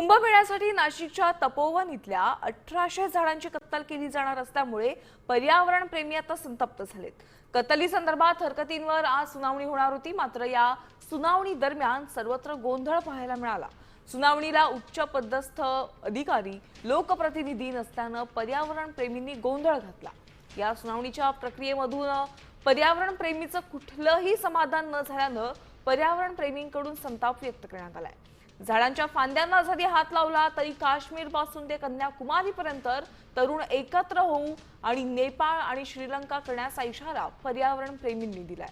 कुंभमेळ्यासाठी नाशिकच्या तपोवन इथल्या अठराशे झाडांची कत्तल केली जाणार असल्यामुळे पर्यावरण प्रेमी आता संतप्त झालेत. कत्तली संदर्भात हरकतींवर आज सुनावणी होणार होती मात्र या सुनावणी दरम्यान सर्वत्र गोंधळ पाहायला मिळाला. सुनावणीला उच्च पदस्थ अधिकारी लोकप्रतिनिधी नसल्यानं पर्यावरण प्रेमींनी गोंधळ घातला. या सुनावणीच्या प्रक्रियेमधून पर्यावरण प्रेमीचं कुठलंही समाधान न झाल्यानं पर्यावरण प्रेमींकडून संताप व्यक्त करण्यात आलाय. झाडांच्या फांद्यांना जरी हात लावला तरी काश्मीरपासून ते कन्याकुमारीपर्यंत तरुण एकत्र होऊ आणि नेपाळ आणि श्रीलंका करण्याचा इशारा पर्यावरण प्रेमींनी दिलाय.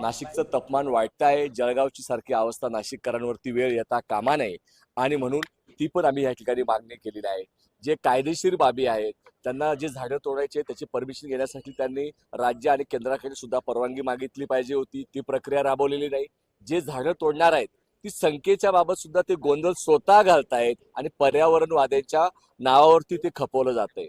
नाशिकचं तापमान वाढत आहे जळगावची सारखी अवस्था नाशिककरांवरती वेळ येता कामा नये. आणि म्हणून ती पण आम्ही या ठिकाणी मागणी केलेली आहे. जे कायदेशीर बाबी आहेत त्यांना जे झाडं तोडायचे त्याची परमिशन घेण्यासाठी त्यांनी राज्य आणि केंद्राकडे सुद्धा परवानगी मागितली पाहिजे होती. ती प्रक्रिया राबवलेली नाही. जे झाडं तोडणार आहेत ती संख्येच्या बाबत सुद्धा ते गोंधळ स्वतः घालतायत आणि पर्यावरणवाद्यांच्या नावावरती ते खपवलं जातंय.